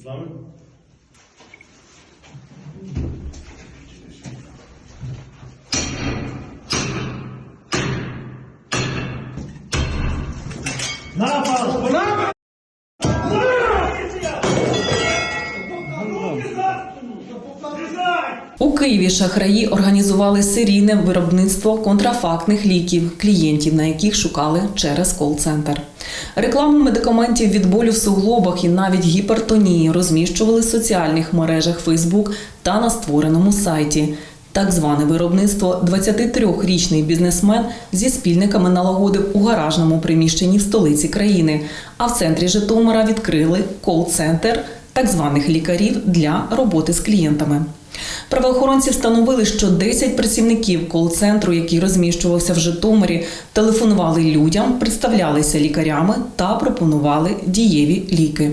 zusammen. У Києві шахраї організували серійне виробництво контрафактних ліків, клієнтів на яких шукали через кол-центр. Рекламу медикаментів від болю в суглобах і навіть гіпертонії розміщували в соціальних мережах Facebook та на створеному сайті. Так зване виробництво 23-річний бізнесмен зі спільниками налагодив у гаражному приміщенні в столиці країни. А в центрі Житомира відкрили кол-центр так званих лікарів для роботи з клієнтами. Правоохоронці встановили, що 10 працівників кол-центру, який розміщувався в Житомирі, телефонували людям, представлялися лікарями та пропонували дієві ліки.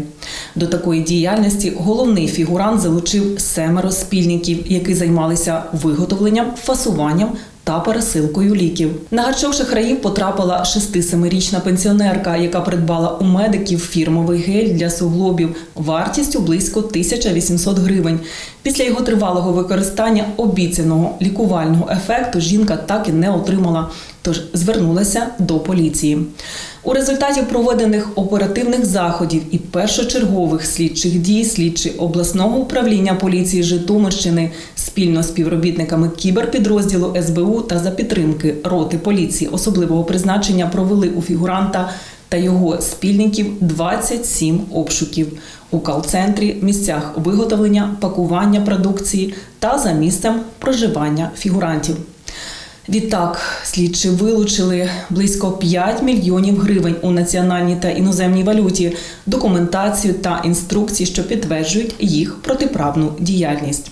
До такої діяльності головний фігурант залучив семеро спільників, які займалися виготовленням, фасуванням та пересилкою ліків. На гарчовших шахраїв потрапила 6-7-річна пенсіонерка, яка придбала у медиків фірмовий гель для суглобів вартістю близько 1800 гривень. Після його тривалого використання обіцяного лікувального ефекту жінка так і не отримала, тож звернулася до поліції. У результаті проведених оперативних заходів і першочергових слідчих дій слідчі обласного управління поліції Житомирщини спільно з співробітниками кіберпідрозділу СБУ та за підтримки роти поліції особливого призначення провели у фігуранта та його спільників 27 обшуків у кал-центрі, місцях виготовлення, пакування продукції та за місцем проживання фігурантів. Відтак, слідчі вилучили близько 5 мільйонів гривень у національній та іноземній валюті, документацію та інструкції, що підтверджують їх протиправну діяльність.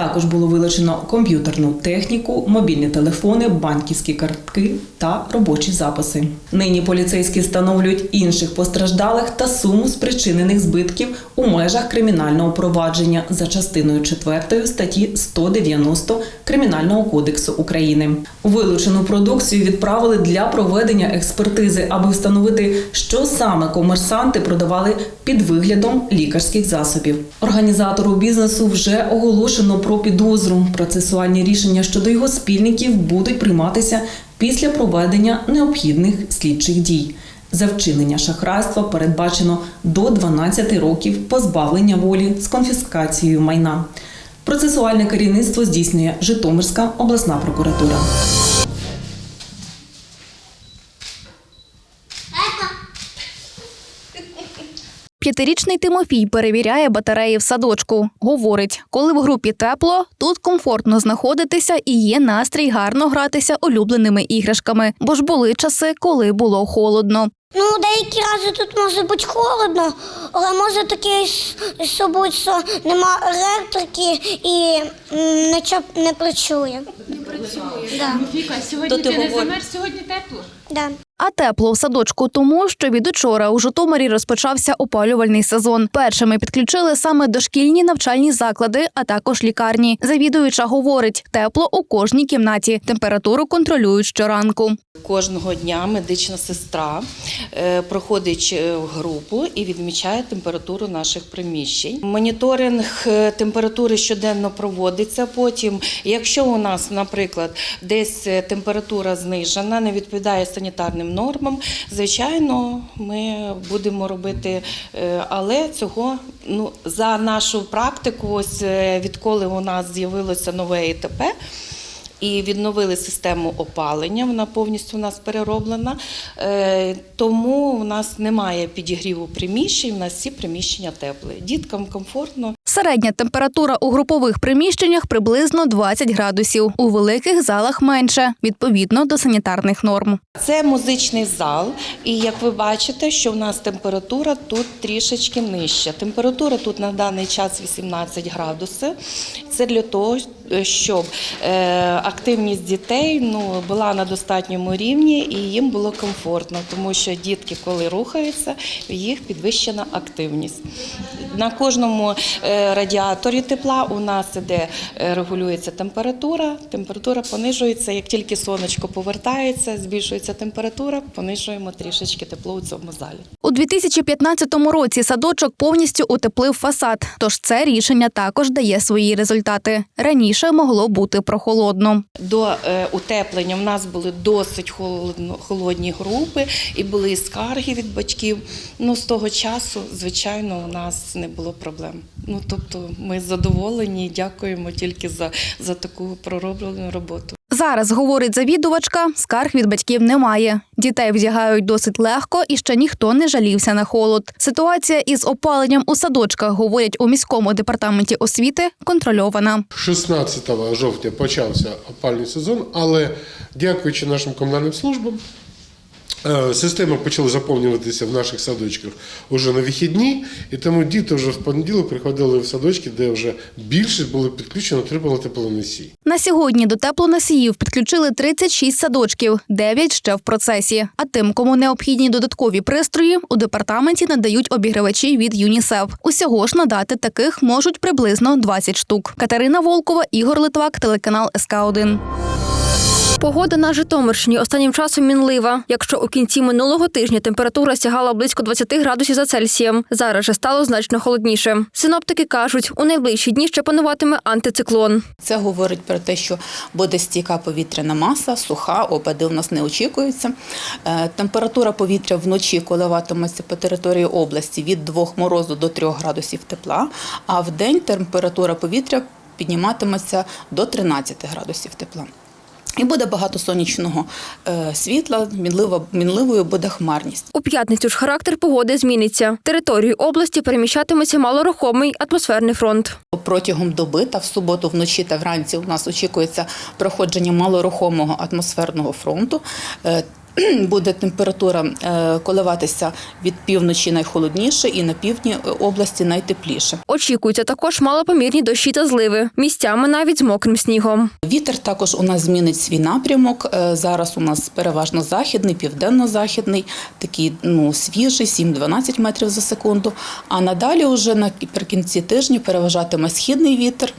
Також було вилучено комп'ютерну техніку, мобільні телефони, банківські картки та робочі записи. Нині поліцейські встановлюють інших постраждалих та суму спричинених збитків у межах кримінального провадження за частиною 4 статті 190 Кримінального кодексу України. Вилучену продукцію відправили для проведення експертизи, аби встановити, що саме комерсанти продавали під виглядом лікарських засобів. Організатору бізнесу вже оголошено про підозру. Процесуальні рішення щодо його спільників будуть прийматися після проведення необхідних слідчих дій. За вчинення шахрайства передбачено до 12 років позбавлення волі з конфіскацією майна. Процесуальне керівництво здійснює Житомирська обласна прокуратура. П'ятирічний Тимофій перевіряє батареї в садочку. Говорить, коли в групі тепло, тут комфортно знаходитися і є настрій гарно гратися улюбленими іграшками, бо ж були часи, коли було холодно. Ну, деякі рази тут може бути холодно, але може таке з- собою, що нема електрики і нічого не працює. Не працює. Да. Віка, сьогодні ти, не замерз, сьогодні тепло. Да. А тепло в садочку тому, що від учора у Житомирі розпочався опалювальний сезон. Першими підключили саме дошкільні навчальні заклади, а також лікарні. Завідуюча говорить, тепло у кожній кімнаті. Температуру контролюють щоранку. Кожного дня медична сестра е, проходить е, групу і відмічає температуру наших приміщень. Моніторинг е, температури щоденно проводиться. Потім, якщо у нас, наприклад, десь температура знижена, не відповідає санітарним нормам, звичайно, ми будемо робити, е, але цього ну за нашу практику, ось е, відколи у нас з'явилося нове ІТП. І відновили систему опалення. Вона повністю у нас перероблена. Е, Тому у нас немає підігріву приміщень. У нас всі приміщення теплі. Діткам комфортно. Середня температура у групових приміщеннях приблизно 20 градусів, у великих залах менше, відповідно до санітарних норм. Це музичний зал, і як ви бачите, що в нас температура тут трішечки нижча. Температура тут на даний час 18 градусів. Це для того, щоб е, активність дітей ну, була на достатньому рівні і їм було комфортно, тому що дітки, коли рухаються, їх підвищена активність. На кожному е, радіаторі тепла у нас іде е, регулюється температура. Температура понижується. Як тільки сонечко повертається, збільшується температура, понижуємо трішечки тепло у цьому залі. У У 2015 році садочок повністю утеплив фасад, тож це рішення також дає свої результати. Раніше могло бути прохолодно. До е, утеплення в нас були досить холодно, холодні групи і були скарги від батьків. Ну, з того часу, звичайно, у нас не було проблем. Ну, тобто ми задоволені дякуємо тільки за, за таку пророблену роботу. Зараз, говорить завідувачка, скарг від батьків немає. Дітей вдягають досить легко і ще ніхто не жалівся на холод. Ситуація із опаленням у садочках, говорять у міському департаменті освіти, контрольована. 16 жовтня почався опальний сезон, але дякуючи нашим комунальним службам, система почала заповнюватися в наших садочках уже на вихідні, і тому діти вже в понеділок приходили в садочки, де вже більшість були підключені, отримали теплоносій. На сьогодні до теплоносіїв підключили 36 садочків, 9 ще в процесі. А тим, кому необхідні додаткові пристрої, у департаменті надають обігрівачі від ЮНІСЕФ. Усього ж надати таких можуть приблизно 20 штук. Катерина Волкова, Ігор Литвак, телеканал СК 1 Погода на Житомирщині останнім часом мінлива. Якщо у кінці минулого тижня температура сягала близько 20 градусів за Цельсієм, зараз же стало значно холодніше. Синоптики кажуть, у найближчі дні ще пануватиме антициклон. Це говорить про те, що буде стійка повітряна маса, суха, опади у нас не очікуються. Е, Температура повітря вночі коливатиметься по території області від 2 морозу до 3 градусів тепла, а в день температура повітря підніматиметься до 13 градусів тепла. І буде багато сонячного е, світла, мінлива, мінливою буде хмарність. У п'ятницю ж характер погоди зміниться. Територію області переміщатиметься малорухомий атмосферний фронт. Протягом доби та в суботу вночі та вранці у нас очікується проходження малорухомого атмосферного фронту. Буде температура е, коливатися від півночі найхолодніше і на півдні е, області найтепліше. Очікуються також малопомірні дощі та зливи, місцями навіть з мокрим снігом. Вітер також у нас змінить свій напрямок. Е, Зараз у нас переважно західний, південно-західний, такий ну, свіжий, 7-12 метрів за секунду. А надалі, уже наприкінці тижня, переважатиме східний вітер,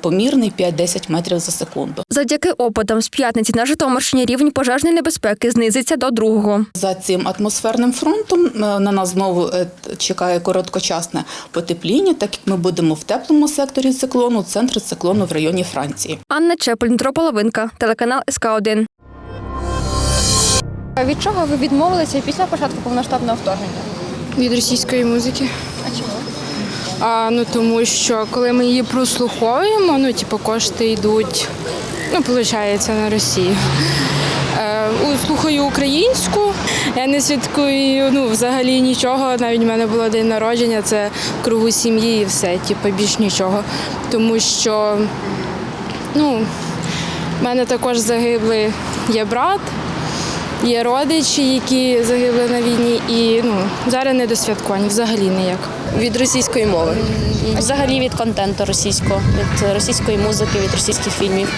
помірний 5-10 метрів за секунду. Завдяки опадам з п'ятниці на Житомирщині рівень пожежної небезпеки знизиться до другого. За цим атмосферним фронтом е, на нас знову е, чекає короткочасне потепління, так як ми будемо в теплому секторі циклону, центр циклону в районі Франції. Анна Чепель, Дмитро Половинка, телеканал СК 1 Від чого ви відмовилися після початку повноштабного вторгнення? Від російської музики. А чому? А, ну тому що коли ми її прослуховуємо, ну типу кошти йдуть, ну виходить, на Росію. Е, слухаю українську, я не святкую ну, взагалі нічого. Навіть в мене було день народження, це в кругу сім'ї і все, типу, більш нічого. Тому що ну, в мене також загибли є брат, є родичі, які загибли на війні, і ну, зараз не до святкувань, взагалі ніяк. Від російської мови. Взагалі від контенту російського, від російської музики, від російських фільмів.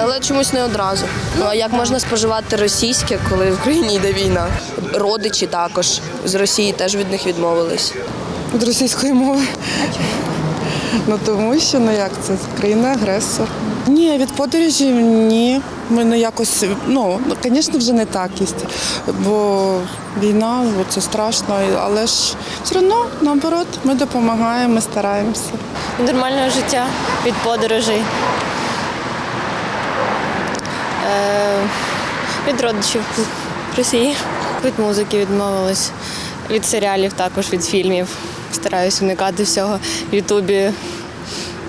Але чомусь не одразу. Ну а як можна споживати російське, коли в країні йде війна? Родичі також з Росії теж від них відмовились. Від російської мови. Ну тому що ну як це країна-агресор. Ні, від подорожі ні. Мене якось, ну, звісно, вже не так є. Бо війна, бо це страшно, але ж все одно, наоборот, ми допомагаємо, ми стараємося. Нормального життя, від подорожей. Е, від родичів Росії. Від музики відмовились, від серіалів також, від фільмів. Стараюсь уникати всього. В Ютубі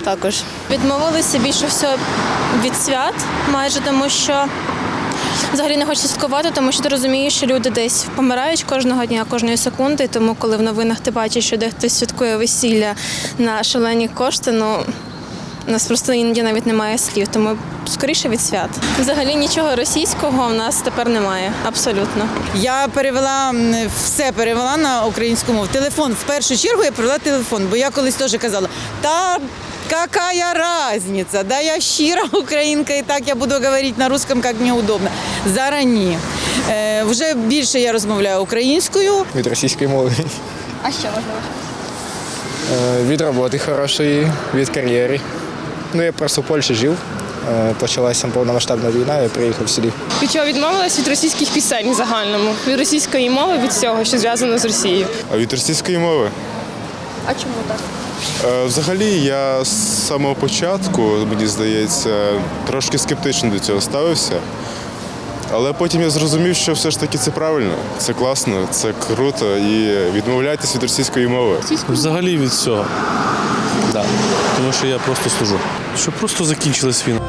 також. Відмовилися більше всього від свят, майже тому що взагалі не хочеться святкувати, тому що ти розумієш, що люди десь помирають кожного дня, кожної секунди. Тому коли в новинах ти бачиш, що дехтось святкує весілля на шалені кошти, ну у нас просто іноді навіть немає слів, тому скоріше від свят. Взагалі нічого російського в нас тепер немає. Абсолютно. Я перевела все перевела на українську мову. Телефон в першу чергу я перевела телефон, бо я колись теж казала, та какая разница, да я щира українка, і так я буду говорити на русском, як мені удобно. Зараз ні. Е, вже більше я розмовляю українською. Від російської мови. А що можливо? Е, Від роботи хорошої, від кар'єри. Ну, я просто в Польщі жив е, почалася повномасштабна війна, я приїхав сюди. Від чого відмовилась від російських пісень в загальному, від російської мови, від всього, що зв'язано з Росією. А від російської мови? А чому так? Е, Взагалі, я з самого початку, мені здається, трошки скептично до цього ставився. Але потім я зрозумів, що все ж таки це правильно, це класно, це круто і відмовляйтесь від російської мови. Взагалі від всього. Да тому що я просто служу. Щоб просто закінчилась війна.